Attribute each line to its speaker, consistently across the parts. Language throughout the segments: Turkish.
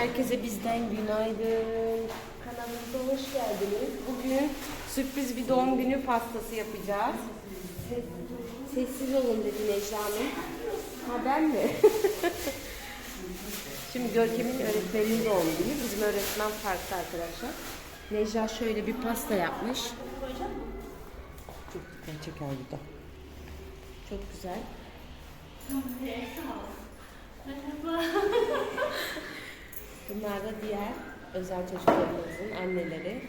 Speaker 1: Herkese bizden günaydın. Kanalımıza hoş geldiniz. Bugün sürpriz bir doğum günü pastası yapacağız. Sessiz olun dedi Necla Hanım. Ha ben mi? Şimdi Görkem'in öğretmeninin doğum günü. Bizim öğretmen farklı arkadaşlar. Necla şöyle bir pasta yapmış. Çok dikkat çeker bu da. Çok güzel. Bunlar da diğer özel çocuklarımızın anneleri.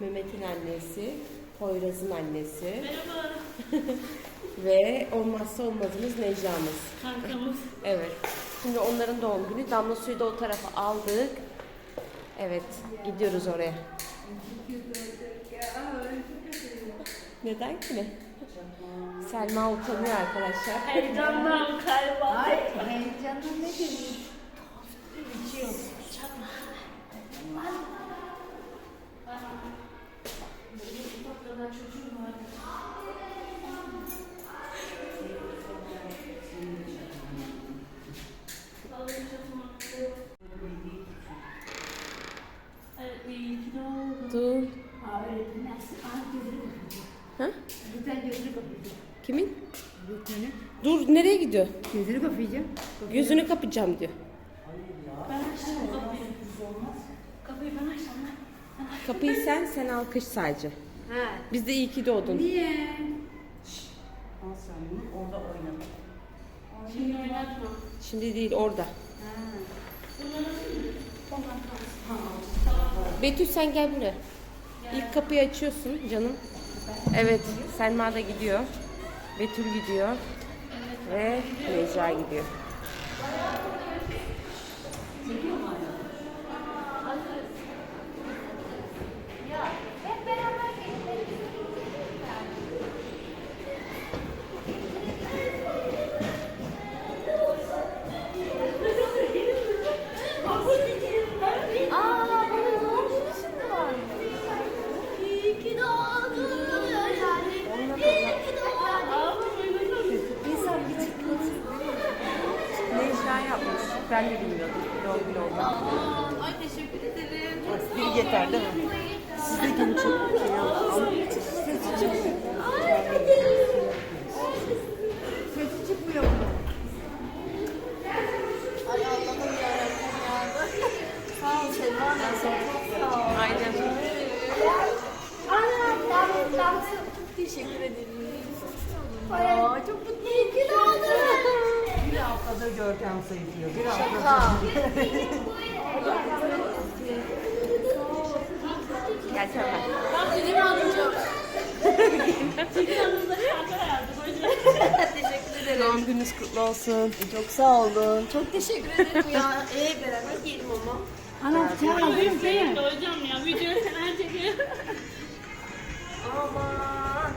Speaker 1: Mehmet'in annesi, Poyraz'ın annesi.
Speaker 2: Merhaba.
Speaker 1: Ve olmazsa olmazımız Necla'mız.
Speaker 2: Kankamız.
Speaker 1: Evet. Şimdi onların doğum günü. Damla suyu da o tarafa aldık. Evet, gidiyoruz oraya. Neden ki ne? Selma utanıyor arkadaşlar.
Speaker 2: Heyecandan kalba.
Speaker 3: Ay heyecanlı ne demek?
Speaker 2: İyi ki doğdun.
Speaker 1: Dur. Ha? Kimin? Dur, nereye gidiyor?
Speaker 3: Gözünü kapayacağım.
Speaker 1: Gözünü kapayacağım diyor.
Speaker 2: Ben açtım kapıyı. Kapıyı ben açtım lan.
Speaker 1: Kapıyı sen, sen alkış sadece.
Speaker 3: Ha.
Speaker 1: Biz de iyi ki doğdun.
Speaker 3: Niye?
Speaker 2: Şimdi oynatma.
Speaker 1: Şimdi değil, orada. Betül sen gel buraya. İlk kapıyı açıyorsun canım. Evet, Selma da gidiyor. Betül gidiyor. Ve Necla gidiyor.
Speaker 4: Aa, bana doğum günü şimdi var. İyi ki doğdun. İyi ki doğdun.
Speaker 1: İnsan bir Necla yapmış. Ben de bilmiyordum doğum günü olduğunu.
Speaker 4: Ay teşekkür ederim.
Speaker 1: Bir yeter değil mi? Siz de gelin çok şey
Speaker 3: Sesi çıkmıyor bunun.
Speaker 4: Ay Allah'ım yarabbim ya. Sağ ol Selma. Sağ ol.
Speaker 1: Aynen.
Speaker 4: Ana, dans, dans. Teşekkür ederim. Aa, çok mutluyum. İyi ki doğdun.
Speaker 3: Bir haftadır Görkem sayılıyor. Bir haftadır.
Speaker 4: Şaka.
Speaker 1: Gel.
Speaker 4: Ben alacağım. Teşekkür ederim.
Speaker 1: Doğum gününüz kutlu olsun.
Speaker 4: Çok sağ olun. Çok teşekkür ederim ya. Ee, beraber yiyelim ama.
Speaker 3: Ana çay alayım
Speaker 2: de hocam ya. Videoyu hemen çekiyor.
Speaker 4: Aman.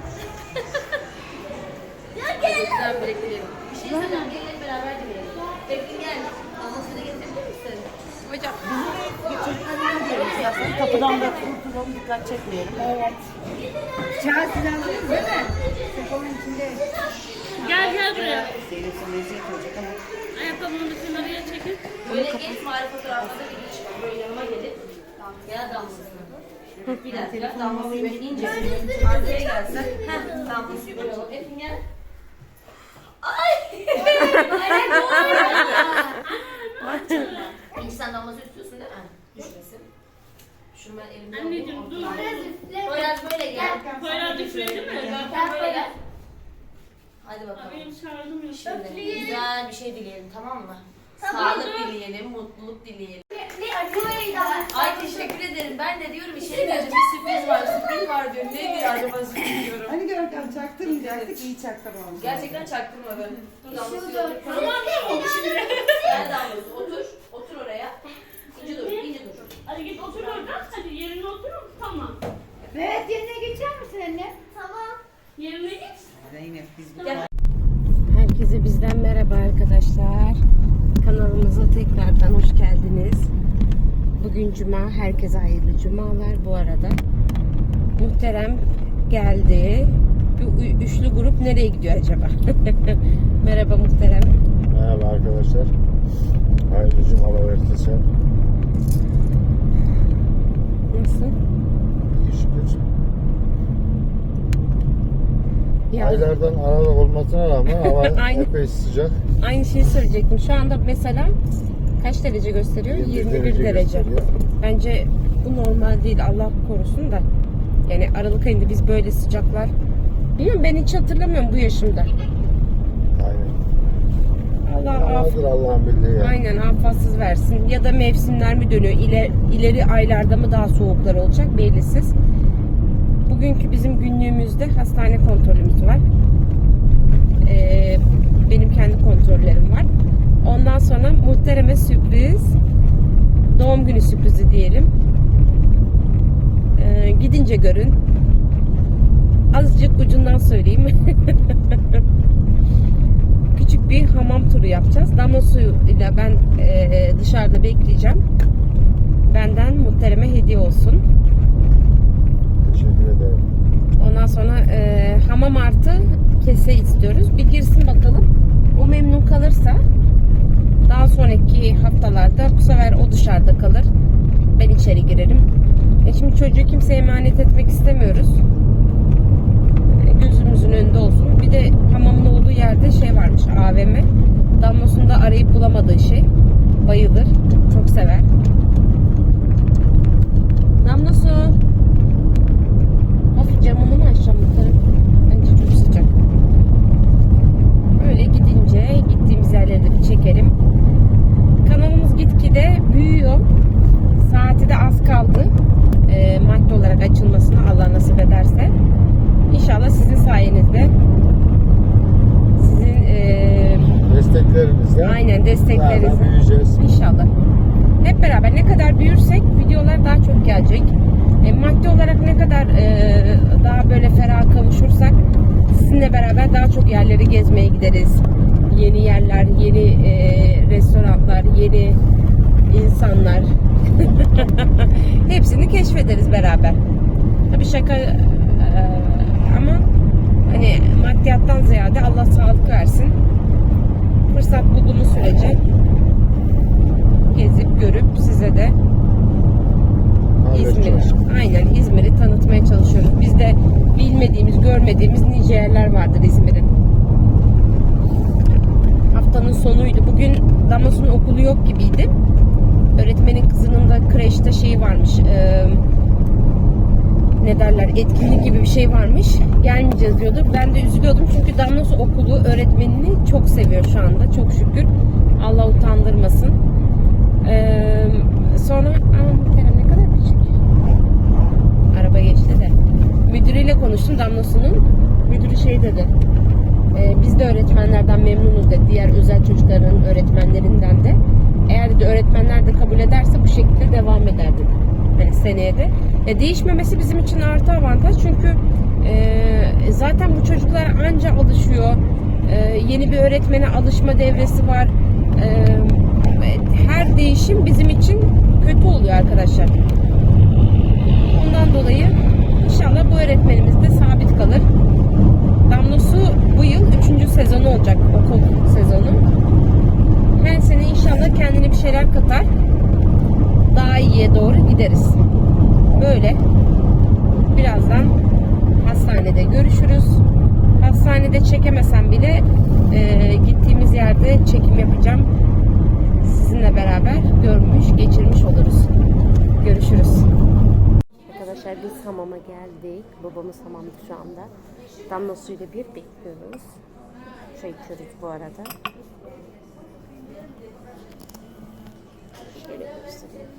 Speaker 4: ya gel. Lütfen bekleyelim. Bir şey söyleyeceğim. Gelin beraber dileyelim. Bekle gel. Almasını getirebilir misin?
Speaker 1: Hocam.
Speaker 3: İstersen kapıdan da kurtulalım dikkat çekmeyelim. Evet. Çay siz aldınız değil mi? Sefonun içinde.
Speaker 2: Gel gel buraya.
Speaker 3: Zeynep'in lezzet olacak ama.
Speaker 2: Ayakkabını kenarıya çekin.
Speaker 4: Böyle geç bari fotoğraflarda bir var. Böyle yanıma gelip ya damlasını. Bir dakika damlasını böyle ince arkaya gelsen. Heh damlasını böyle. Efendim gel. Ay! Ay doğru. İnci sen damlası istiyorsun değil mi? Düşmesin. Şunu ben elimden
Speaker 2: Anneciğim dur.
Speaker 4: Poyraz böyle gel.
Speaker 2: Poyraz düşüyor değil mi?
Speaker 4: Gel. Hadi
Speaker 2: Aa,
Speaker 4: bakalım.
Speaker 2: Benim yok.
Speaker 4: Şimdi güzel bir şey dileyelim tamam mı? Sağlık dileyelim, mutluluk dileyelim. Ay teşekkür ederim. Ben de diyorum işe geldim bir sürpriz var, sürpriz var diyorum. Ne diyor acaba sürpriz diyorum.
Speaker 3: Hani Görkem çaktırmayacaktık iyi çaktırmamış.
Speaker 4: Gerçekten çaktırmadım. Dur damlası yok.
Speaker 2: Tamam ne oldu şimdi?
Speaker 4: Gel damlası otur. Otur oraya. İnce dur, ince dur.
Speaker 2: Hadi git otur orada. Hadi yerine otur. Tamam.
Speaker 5: Evet yerine geçer misin anne? Tamam.
Speaker 2: Yerine git.
Speaker 3: Zeynep biz
Speaker 4: Gel.
Speaker 1: Herkese bizden merhaba arkadaşlar. Kanalımıza tekrardan hoş geldiniz. Bugün cuma, herkese hayırlı cumalar bu arada. Muhterem geldi. Bir üçlü grup nereye gidiyor acaba? Merhaba muhterem.
Speaker 6: Merhaba arkadaşlar. Hayırlı cumalar herkese. Nasıl? İyi şükür. Aylardan aralık olmasına rağmen hava
Speaker 1: Aynen.
Speaker 6: epey sıcak.
Speaker 1: Aynı şeyi söyleyecektim. Şu anda mesela kaç derece gösteriyor?
Speaker 6: 21
Speaker 1: 21
Speaker 6: derece
Speaker 1: derece.
Speaker 6: gösteriyor.
Speaker 1: Bence bu normal değil. Allah korusun da. Yani Aralık ayında biz böyle sıcaklar Bilmiyorum ben hiç hatırlamıyorum bu yaşımda.
Speaker 6: Aynen.
Speaker 1: Allah af,
Speaker 6: Vardır Allah'ın bildiği yani.
Speaker 1: aynen affasız versin. Ya da mevsimler mi dönüyor? İler, ileri aylarda mı daha soğuklar olacak belirsiz. Bugünkü bizim günlüğümüzde hastane kontrolümüz var. Ee, benim kendi kontrollerim var. Ondan sonra muhtereme sürpriz. Doğum günü sürprizi diyelim. Ee, gidince görün. Azıcık ucundan söyleyeyim. Küçük bir hamam turu yapacağız. Damla suyuyla ben e, dışarıda bekleyeceğim. Benden muhtereme hediye olsun.
Speaker 6: Teşekkür ederim.
Speaker 1: Ondan sonra e, hamam artı kese istiyoruz. Bir girsin bakalım. O memnun kalırsa daha sonraki haftalarda bu sefer o dışarıda kalır. Ben içeri girerim. E şimdi çocuğu kimseye emanet etmek istemiyoruz. E, gözümüzün önünde olsun. Bir de hamamın olduğu yerde şey varmış AVM. Damlasında arayıp bulamadığı şey. Bayılır. Çok sever. Damla su. Hafif camını mı açacağım yukarı? Bence çok sıcak. Böyle gidince gittiğimiz yerleri de bir çekelim. Kanalımız gitgide büyüyor. Saati de az kaldı. E, madde olarak açılmasına Allah nasip ederse. İnşallah sizin sayenizde sizin e,
Speaker 6: Desteklerinizle
Speaker 1: aynen
Speaker 6: daha da
Speaker 1: desteklerinizle
Speaker 6: büyüyeceğiz.
Speaker 1: İnşallah. Beraber ne kadar büyürsek videolar daha çok gelecek. E, maddi olarak ne kadar e, daha böyle ferah kavuşursak sizinle beraber daha çok yerleri gezmeye gideriz. Yeni yerler, yeni e, restoranlar, yeni insanlar. Hepsini keşfederiz beraber. Tabii şaka e, ama hani maddiyattan ziyade Allah sağlık versin. Fırsat bulduğumuz sürece görüp size de İzmir, aynen İzmir'i tanıtmaya çalışıyoruz. Bizde bilmediğimiz, görmediğimiz nice yerler vardır İzmir'in. Haftanın sonuydu. Bugün Damas'ın okulu yok gibiydi. Öğretmenin kızının da kreşte şeyi varmış. eee, ne derler etkinlik gibi bir şey varmış. Gelmeyeceğiz diyordu. Ben de üzülüyordum çünkü Damlas okulu öğretmenini çok seviyor şu anda. Çok şükür. Allah utandırmasın. Ee, sonra aa, Kerem ne kadar küçük. Araba geçti de. Müdürüyle konuştum Damlasu'nun. Müdürü şey dedi. "E, biz de öğretmenlerden memnunuz dedi. Diğer özel çocukların öğretmenlerinden de. Eğer dedi öğretmenler de kabul ederse bu şekilde devam eder dedi. Hani seneye de. E, değişmemesi bizim için artı avantaj. Çünkü e, zaten bu çocuklar anca alışıyor. E, yeni bir öğretmene alışma devresi var. E, her değişim bizim için kötü oluyor arkadaşlar. Ondan dolayı inşallah bu öğretmenimiz de sabit kalır. Damlosu bu yıl 3. sezonu olacak okul sezonu. Her sene inşallah kendine bir şeyler katar. Daha iyiye doğru gideriz. Böyle. Birazdan hastanede görüşürüz. Hastanede çekemesem bile e, gittiğimiz yerde çekim yapacağım. Sizinle beraber görmüş, geçirmiş oluruz. Görüşürüz. Arkadaşlar biz hamama geldik. Babamız hamamda şu anda. Damla suyuyla bir bekliyoruz. Çay içiyoruz bu arada. Şöyle göstereyim.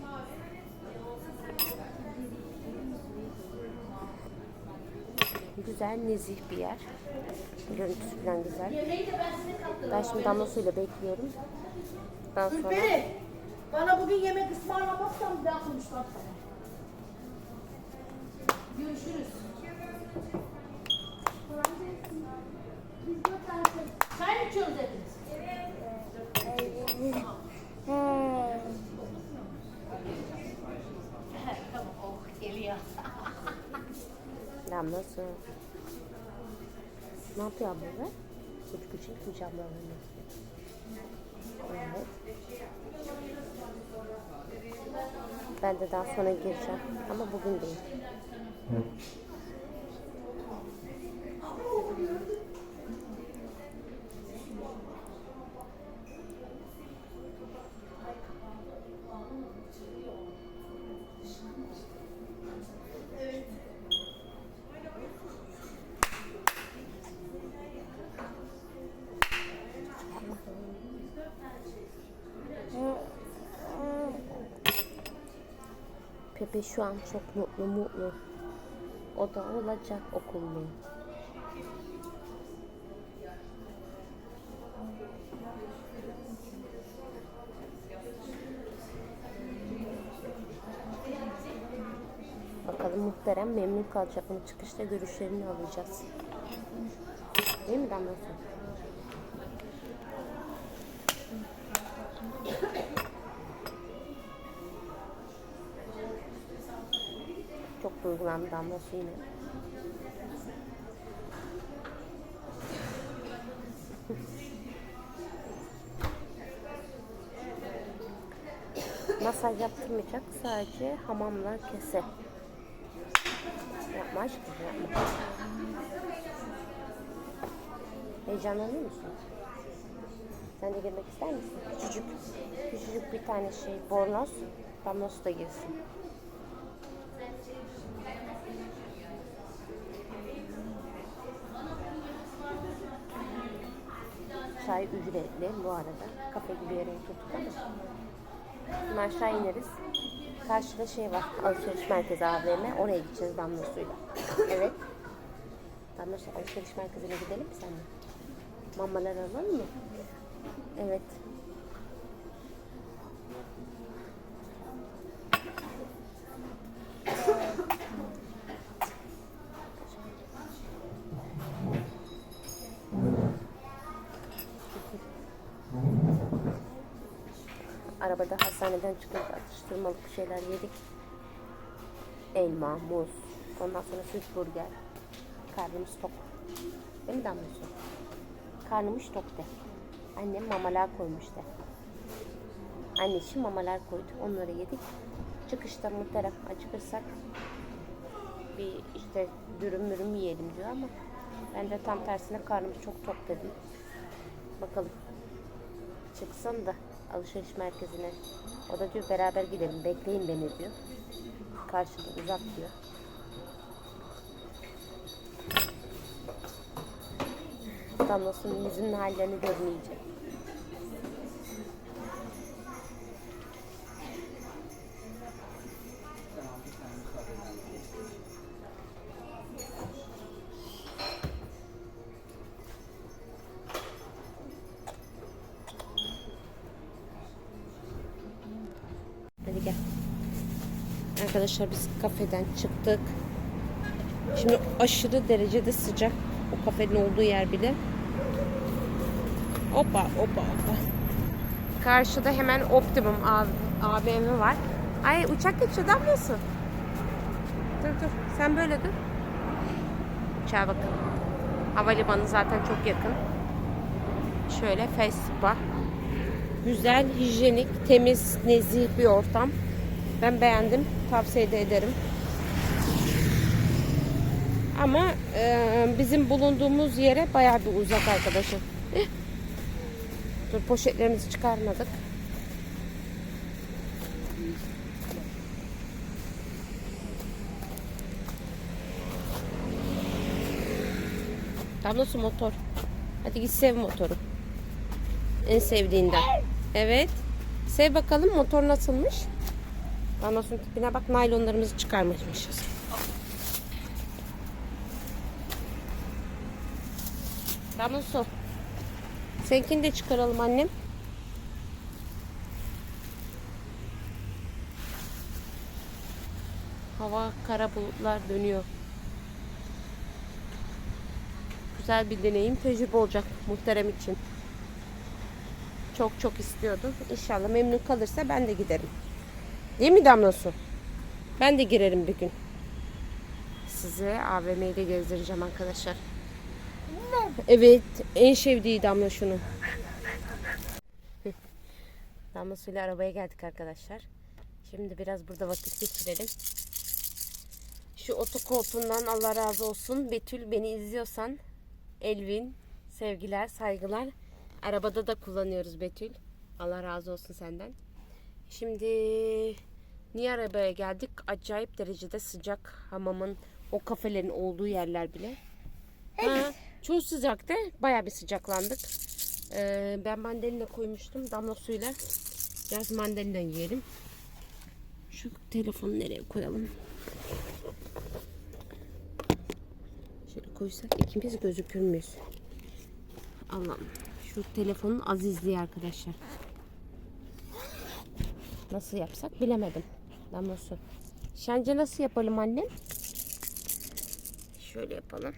Speaker 1: Güzel, nezih bir yer. Görüntüsü falan güzel. Ben şimdi damla suyuyla bekliyorum. Daha sonra
Speaker 3: Ürperi, bana bugün yemek ısmarlamazsan bir daha konuşmam sana. Görüşürüz. Çay mı içiyorsunuz hepiniz? tamam, oh geliyor.
Speaker 1: damla su. Ne yapıyor abla? Küçük küçük küçük ablalarını. Ben de daha sonra gireceğim. Ama bugün değil. Pepe şu an çok mutlu mutlu. O da olacak okullu. Bakalım muhterem memnun kalacak mı? Çıkışta görüşlerini alacağız. Değil mi Damlası? Çok duygulandı Damlası yine. Masaj yaptırmayacak. Sadece hamamla kese. Yapma aşkım yapma. Heyecanlanıyor musun? Sen de girmek ister misin? Küçücük, küçücük bir tane şey bornoz. Damlosu da girsin. Ücretli bu arada. Kafe gibi yere tuttuk ama. Şimdi aşağı ineriz. Karşıda şey var. Alışveriş merkezi AVM. Oraya gideceğiz damlasıyla. Evet. Damlası alışveriş merkezine gidelim mi seninle? Mamalar alalım mı? Evet. Çıkınca atıştırmalık şeyler yedik. Elma, muz, ondan sonra süt burger. Karnımız tok. Değil mi Damlası? Karnımız tok de. Annem mamalar koymuş de. Annesi mamalar koydu. Onları yedik. Çıkışta muhterem acıkırsak bir işte dürüm mürüm yiyelim diyor ama ben de tam tersine karnım çok tok dedim. Bakalım. Çıksın da alışveriş merkezine. O da diyor beraber gidelim bekleyin beni diyor. Karşıda uzak diyor. Damlasının yüzünün hallerini görmeyecek. Arkadaşlar biz kafeden çıktık. Şimdi aşırı derecede sıcak. O kafenin olduğu yer bile. Hoppa hoppa hoppa. Karşıda hemen Optimum AVM var. Ay uçak geçiyor damlıyorsun. Dur dur sen böyle dur. Uçağa bakın. Havalimanı zaten çok yakın. Şöyle Face Spa. Güzel, hijyenik, temiz, nezih bir ortam. Ben beğendim. Tavsiye de ederim. Ama e, bizim bulunduğumuz yere bayağı bir uzak arkadaşım. Eh. Dur poşetlerimizi çıkarmadık. Damlası motor. Hadi git sev motoru. En sevdiğinden. Evet. Sev bakalım motor nasılmış. Damlasının tipine bak naylonlarımızı çıkarmışmışız. Damlası. Seninkini de çıkaralım annem. Hava kara bulutlar dönüyor. Güzel bir deneyim, tecrübe olacak muhterem için. Çok çok istiyordum. İnşallah memnun kalırsa ben de giderim. Değil mi Damlası? Ben de girerim bir gün. Size AVM'yi de gezdireceğim arkadaşlar. Evet, en sevdiği Damla şunu. Damlasıyla arabaya geldik arkadaşlar. Şimdi biraz burada vakit geçirelim. Şu otokoltuğundan Allah razı olsun. Betül beni izliyorsan Elvin sevgiler, saygılar. Arabada da kullanıyoruz Betül. Allah razı olsun senden. Şimdi niye arabaya geldik? Acayip derecede sıcak hamamın o kafelerin olduğu yerler bile. Ha, çok sıcaktı. Bayağı bir sıcaklandık. Ee, ben mandalina koymuştum damla suyla. Biraz mandalina yiyelim. Şu telefonu nereye koyalım? Şöyle koysak ikimiz gözükür müyüz? Allah'ım. Şu telefonun azizliği arkadaşlar. Nasıl yapsak bilemedim. Damlası. Sence nasıl yapalım annem? Şöyle yapalım.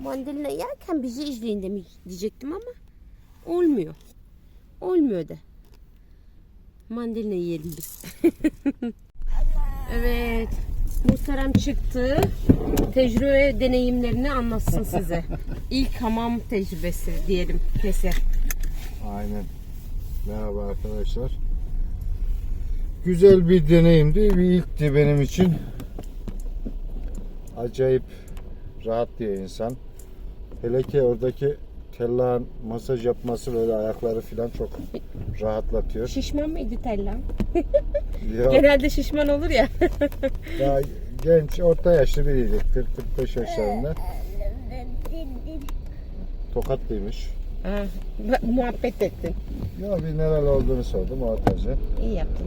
Speaker 1: Mandalina yerken bizi izleyin demiş diyecektim ama olmuyor. Olmuyor da. Mandalina yiyelim biz. evet. Muhterem çıktı. Tecrübe deneyimlerini anlatsın size. İlk hamam tecrübesi diyelim keser.
Speaker 6: Aynen. Merhaba arkadaşlar. Güzel bir deneyimdi. Bir ilkti benim için. Acayip rahat diyor insan. Hele ki oradaki tellağın masaj yapması böyle ayakları falan çok rahatlatıyor.
Speaker 1: Şişman mıydı Tella?
Speaker 6: Ya,
Speaker 1: Genelde şişman olur ya.
Speaker 6: daha genç, orta yaşlı biriydi. 40-45 yaşlarında. Tokatlıymış.
Speaker 1: Ha, muhabbet ettin.
Speaker 6: Ya bir nereli olduğunu sordum ortaca.
Speaker 1: İyi yaptın.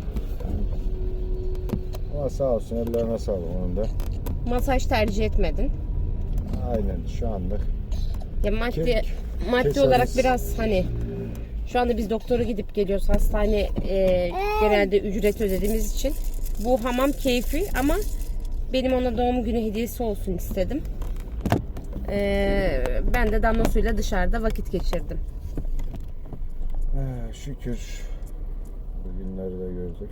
Speaker 6: Ama sağ olsun ellerine sağlık onun da.
Speaker 1: Masaj tercih etmedin.
Speaker 6: Aynen şu anlık.
Speaker 1: Ya maddi
Speaker 6: Ke-
Speaker 1: maddi
Speaker 6: keseriz.
Speaker 1: olarak biraz hani şu anda biz doktora gidip geliyoruz. Hastane e, genelde ücret ödediğimiz için. Bu hamam keyfi ama benim ona doğum günü hediyesi olsun istedim. E, ben de damla suyla dışarıda vakit geçirdim.
Speaker 6: Ee, şükür bugünleri de gördük.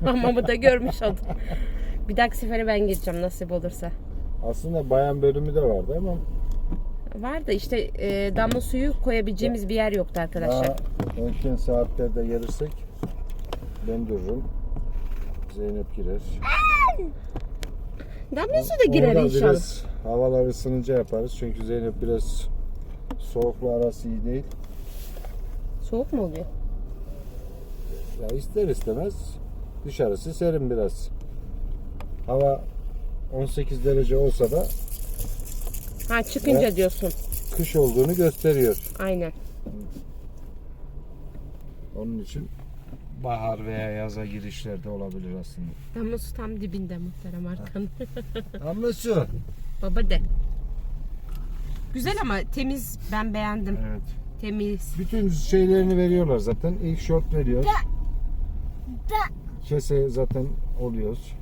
Speaker 1: Hamamı da görmüş oldum. Bir dahaki sefere ben gideceğim nasip olursa.
Speaker 6: Aslında bayan bölümü de vardı ama
Speaker 1: Var da işte e, damla suyu koyabileceğimiz bir yer yoktu arkadaşlar.
Speaker 6: daha erken saatlerde gelirsek ben dururum. Zeynep girer.
Speaker 1: Damla su da girer
Speaker 6: Orada
Speaker 1: inşallah.
Speaker 6: biraz havalar ısınınca yaparız. Çünkü Zeynep biraz soğukla arası iyi değil.
Speaker 1: Soğuk mu oluyor?
Speaker 6: Ya ister istemez dışarısı serin biraz. Hava 18 derece olsa da
Speaker 1: Ha çıkınca
Speaker 6: Evet.
Speaker 1: diyorsun.
Speaker 6: kış olduğunu gösteriyor.
Speaker 1: Aynen.
Speaker 6: Onun için bahar veya yaza girişlerde olabilir aslında.
Speaker 1: Damla su tam dibinde muhterem arkan.
Speaker 6: Ama su.
Speaker 1: Baba de. Güzel ama temiz ben beğendim.
Speaker 6: Evet.
Speaker 1: Temiz.
Speaker 6: Bütün şeylerini veriyorlar zaten. İlk short veriyor. Kese zaten oluyoruz.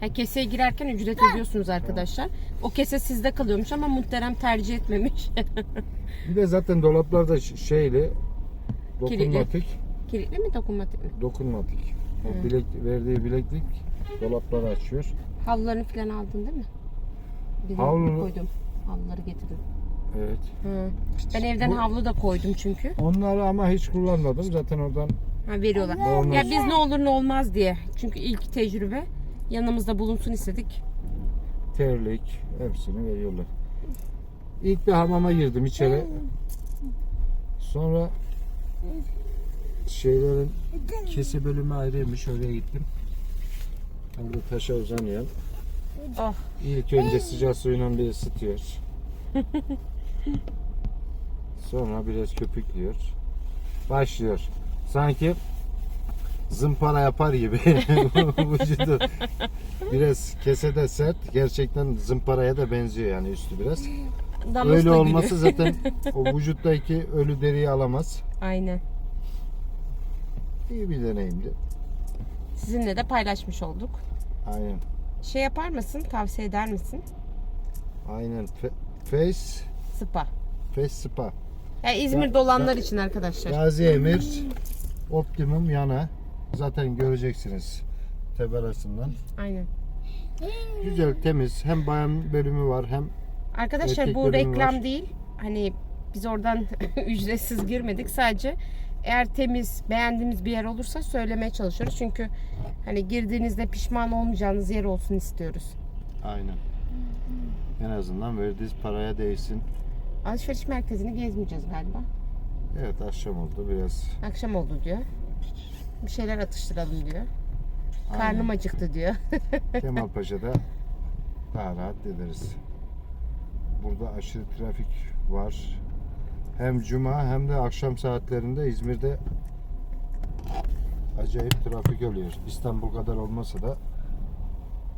Speaker 1: Ha, keseye girerken ücret ödüyorsunuz arkadaşlar. O kese sizde kalıyormuş ama muhterem tercih etmemiş.
Speaker 6: Bir de zaten dolaplarda ş- şeyli dokunmatik.
Speaker 1: Kilitli mi dokunmatik mi?
Speaker 6: Dokunmatik. O bilek, verdiği bileklik dolapları açıyor.
Speaker 1: Havlularını falan aldın değil mi? De
Speaker 6: Havlu-
Speaker 1: koydum. Havluları getirdim.
Speaker 6: Evet.
Speaker 1: Hı. Ben evden
Speaker 6: Bu-
Speaker 1: havlu da koydum çünkü.
Speaker 6: Onları ama hiç kullanmadım. Zaten oradan
Speaker 1: Ha, veriyorlar. Ya biz ne olur ne olmaz diye. Çünkü ilk tecrübe yanımızda bulunsun istedik.
Speaker 6: terlik hepsini veriyorlar. İlk bir hamama girdim içeri. Sonra şeylerin kese bölümü ayrıymış. Oraya gittim. Orada taşa uzanıyor.
Speaker 1: Oh.
Speaker 6: İlk önce sıcak suyla bir ısıtıyor. Sonra biraz köpüklüyor. Başlıyor. Sanki zımpara yapar gibi vücudu biraz kesede sert gerçekten zımparaya da benziyor yani üstü biraz.
Speaker 1: Damlası
Speaker 6: Öyle olması
Speaker 1: gülüyor.
Speaker 6: zaten o vücuttaki ölü deriyi alamaz.
Speaker 1: Aynen.
Speaker 6: İyi bir deneyimdi.
Speaker 1: Sizinle de paylaşmış olduk.
Speaker 6: Aynen.
Speaker 1: Şey yapar mısın? Tavsiye eder misin?
Speaker 6: Aynen. Fe- Face
Speaker 1: Spa.
Speaker 6: Face Spa.
Speaker 1: Yani İzmir'de olanlar için arkadaşlar.
Speaker 6: Gazi Emir Optimum yana. Zaten göreceksiniz tabelasından.
Speaker 1: Aynen.
Speaker 6: Güzel, temiz. Hem bayan bölümü var hem
Speaker 1: Arkadaşlar
Speaker 6: Erkek
Speaker 1: bu
Speaker 6: bölümü
Speaker 1: reklam
Speaker 6: var.
Speaker 1: değil. Hani biz oradan ücretsiz girmedik. Sadece eğer temiz, beğendiğimiz bir yer olursa söylemeye çalışıyoruz. Çünkü hani girdiğinizde pişman olmayacağınız yer olsun istiyoruz.
Speaker 6: aynen. En azından verdiğiniz paraya değsin.
Speaker 1: Alışveriş merkezini gezmeyeceğiz galiba.
Speaker 6: Evet akşam oldu biraz.
Speaker 1: Akşam oldu diyor. Bir şeyler atıştıralım diyor.
Speaker 6: Aynen.
Speaker 1: Karnım acıktı diyor.
Speaker 6: Kemalpaşa'da daha rahat ederiz. Burada aşırı trafik var. hem cuma hem de akşam saatlerinde İzmir'de acayip trafik oluyor. İstanbul kadar olmasa da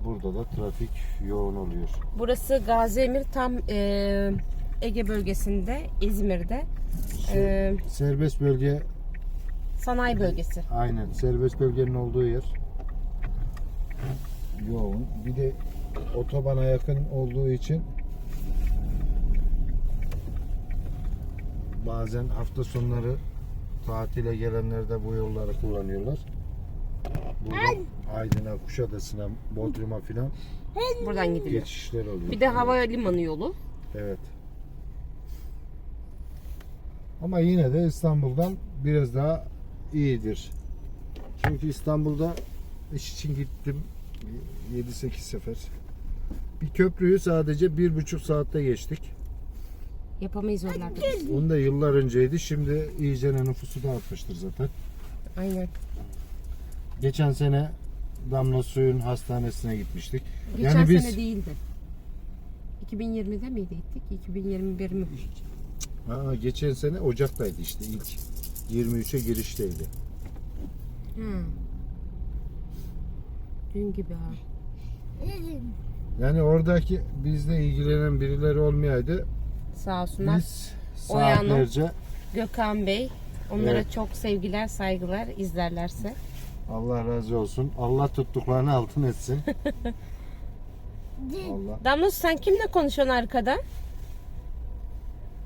Speaker 6: burada da trafik yoğun oluyor.
Speaker 1: Burası Gaziemir tam e, Ege bölgesinde, İzmir'de. E,
Speaker 6: Serbest bölge
Speaker 1: sanayi bölgesi.
Speaker 6: aynen serbest bölgenin olduğu yer yoğun. Bir de otobana yakın olduğu için bazen hafta sonları tatile gelenler de bu yolları kullanıyorlar. Buradan Aydın'a, Kuşadası'na, Bodrum'a filan
Speaker 1: Buradan gidiliyor.
Speaker 6: geçişler oluyor.
Speaker 1: Bir de havalimanı yolu.
Speaker 6: Evet. Ama yine de İstanbul'dan biraz daha iyidir. Çünkü İstanbul'da iş için gittim 7-8 sefer. Bir köprüyü sadece bir buçuk saatte geçtik.
Speaker 1: Yapamayız oralarda.
Speaker 6: Onu da yıllar önceydi. Şimdi iyice nüfusu da artmıştır zaten.
Speaker 1: Aynen.
Speaker 6: Geçen sene Damla Suyun hastanesine gitmiştik.
Speaker 1: Geçen
Speaker 6: yani biz
Speaker 1: sene değildi. 2020'de miydi gittik? 2021 mi?
Speaker 6: Aa, geçen sene Ocak'taydı işte ilk 23'e girişteydi.
Speaker 1: Hı. Dün gibi ha.
Speaker 6: Yani oradaki bizle ilgilenen birileri olmayaydı.
Speaker 1: Sağ olsunlar.
Speaker 6: Biz
Speaker 1: Oya Hanım.
Speaker 6: saatlerce
Speaker 1: Gökhan Bey. Onlara
Speaker 6: Evet.
Speaker 1: çok sevgiler, saygılar izlerlerse.
Speaker 6: Allah razı olsun. Allah tuttuklarını altın etsin. Allah.
Speaker 1: Damla Su, sen kimle konuşuyorsun arkada?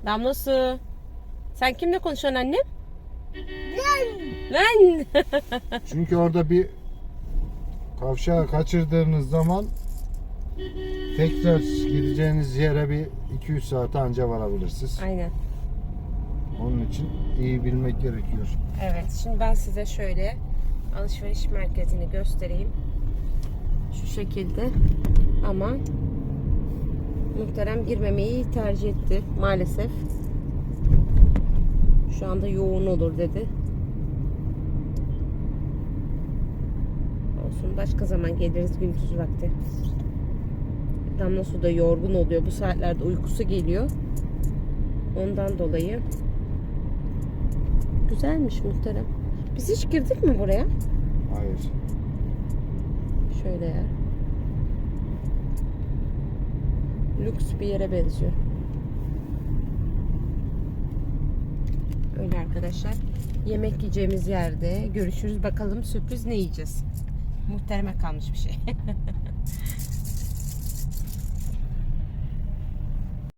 Speaker 1: Damla Su, Sen kimle konuşuyorsun annem? Ben.
Speaker 6: Çünkü orada bir kavşağı kaçırdığınız zaman tekrar gideceğiniz yere bir 2-3 saate anca varabilirsiniz.
Speaker 1: Aynen.
Speaker 6: Onun için iyi bilmek gerekiyor.
Speaker 1: Evet, şimdi ben size şöyle alışveriş merkezini göstereyim. Şu şekilde. Ama muhterem girmemeyi tercih etti maalesef. Şu anda yoğun olur dedi. Olsun başka zaman geliriz gündüz vakti. Damla su da yorgun oluyor. Bu saatlerde uykusu geliyor. Ondan dolayı Güzelmiş muhterem. Biz hiç girdik mi buraya?
Speaker 6: Hayır.
Speaker 1: Şöyle ya. Lüks bir yere benziyor. Öyle arkadaşlar. Yemek yiyeceğimiz yerde görüşürüz. Bakalım sürpriz ne yiyeceğiz. Muhtereme kalmış bir şey.